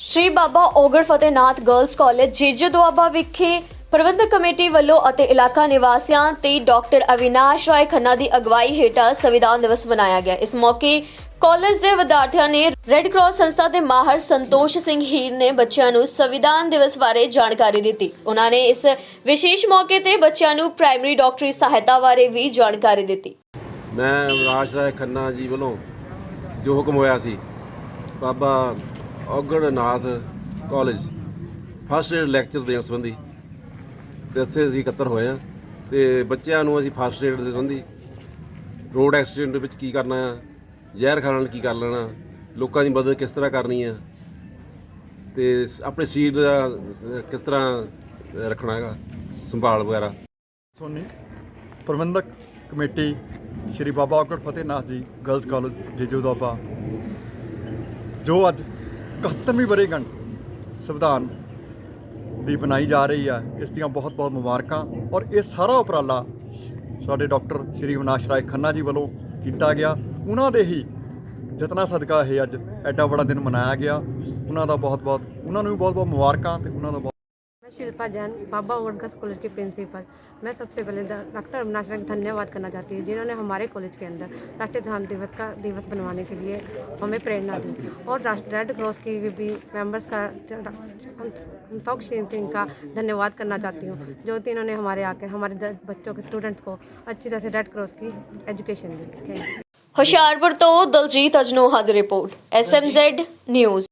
ਸ਼੍ਰੀ Baba Ogarh Fatehnath girls college, Jeeje Doaba ਵਿਖੇ ਪ੍ਰਬੰਧਕ committee ਵੱਲੋਂ ਅਤੇ ਇਲਾਕਾ ਨਿਵਾਸੀਆਂ ਤੇ ਡਾਕਟਰ ਅਵਿਨਾਸ਼ ਰਾਏ ਖੰਨਾ ਦੀ ਅਗਵਾਈ ਹੇਠ ਸੰਵਿਧਾਨ ਦਿਵਸ ਮਨਾਇਆ ਗਿਆ। ਇਸ ਮੌਕੇ ਕਾਲਜ ਦੇ ਵਿਦਿਆਰਥੀਆਂ ਨੇ ਰੈੱਡ ਕਰਾਸ ਸੰਸਥਾ ਦੇ ਮਾਹਰ ਸੰਤੋਸ਼ ਸਿੰਘ ਹੀਰ ਨੇ ਬੱਚਿਆਂ ਨੂੰ ਸੰਵਿਧਾਨ ਦਿਵਸ ਬਾਰੇ ਜਾਣਕਾਰੀ ਦਿੱਤੀ। ਉਹਨਾਂ ਨੇ ਇਸ ਵਿਸ਼ੇਸ਼ ਮੌਕੇ ਤੇ ਬੱਚਿਆਂ ਨੂੰ ਪ੍ਰਾਇਮਰੀ ਡਾਕਟਰੀ ਸਹਾਇਤਾ ਬਾਰੇ ਵੀ ਜਾਣਕਾਰੀ ਦਿੱਤੀ। ਮੈਂ ਰਾਜ ਰਾਏ ਖੰਨਾ ਜੀ ਵੱਲੋਂ ਜੋ ਹੁਕਮ ਹੋਇਆ ਸੀ, Baba Augarnath college first aid lecture ਦੇਣ ਸੰਬੰਧੀ। ਤੇ ਇੱਥੇ ਅਸੀਂ ਇਕੱਤਰ ਹੋਏ ਆ ਤੇ ਬੱਚਿਆਂ ਨੂੰ ਅਸੀਂ ਫਸਟ ਏਡ ਦੇ ਸੰਬੰਧੀ ਰੋਡ ਐਕਸੀਡੈਂਟ ਵਿੱਚ ਕੀ ਕਰਨਾ ਆ, ਜ਼ਹਿਰ ਖਾਣ ਨਾਲ ਕੀ ਕਰ ਲੈਣਾ, ਲੋਕਾਂ ਦੀ ਮਦਦ ਕਿਸ ਤਰ੍ਹਾਂ ਕਰਨੀ ਆ, ਤੇ ਆਪਣੇ ਸਰੀਰ ਦਾ ਕਿਸ ਤਰ੍ਹਾਂ ਰੱਖਣਾ ਹੈਗਾ, ਸੰਭਾਲ ਵਗੈਰਾ। ਸੋਨੀ, ਪ੍ਰਬੰਧਕ ਕਮੇਟੀ ਸ਼੍ਰੀ ਬਾਬਾ ਔਗੜ ਫਤਿਹਨਾਥ ਜੀ ਗਰਲਜ਼ ਕਾਲਜ ਜੀਜੂ ਦੋਪਾ ਜੋ ਅੱਜ 71ਵੀਂ ਵਰੇਗੰਢ ਸੰਵਿਧਾਨ ਦੀ ਬਣਾਈ ਜਾ ਰਹੀ ਆ। ਇਸ ਦੀਆਂ ਬਹੁਤ ਬਹੁਤ ਮੁਬਾਰਕਾਂ ਔਰ ਇਹ ਸਾਰਾ ਉਪਰਾਲਾ ਸਾਡੇ ਡਾਕਟਰ ਸ਼੍ਰੀ ਵਿਨਾਸ਼ ਰਾਏ ਖੰਨਾ ਜੀ ਵੱਲੋਂ ਕੀਤਾ ਗਿਆ। ਉਹਨਾਂ ਦੇ ਹੀ ਜਤਨਾ ਸਦਕਾ ਇਹ ਅੱਜ ਐਡਾ ਬੜਾ ਦਿਨ ਮਨਾਇਆ ਗਿਆ। ਉਹਨਾਂ ਦਾ ਬਹੁਤ ਬਹੁਤ ਉਹਨਾਂ ਨੂੰ ਵੀ ਬਹੁਤ ਬਹੁਤ ਮੁਬਾਰਕਾਂ ਤੇ ਉਹਨਾਂ ਦਾ ਬਹੁਤ शिल्पा जैन, बाबा वोडगस कॉलेज की प्रिंसिपल। मैं सबसे पहले डॉक्टर अविनाश रंग धन्यवाद करना चाहती हूँ, जिन्होंने हमारे कॉलेज के अंदर राष्ट्रीय ध्यान दिवस का दिवस बनवाने के लिए हमें प्रेरणा दी। और रेड क्रॉस की भी मेंबर्स का अंतोक सिंह का धन्यवाद करना चाहती हूँ, जो कि इन्होंने हमारे आके हमारे बच्चों के स्टूडेंट्स को अच्छी तरह से रेड क्रॉस की एजुकेशन दी। थैंक यू होशियारपुर तो Daljit Ajnoha report S news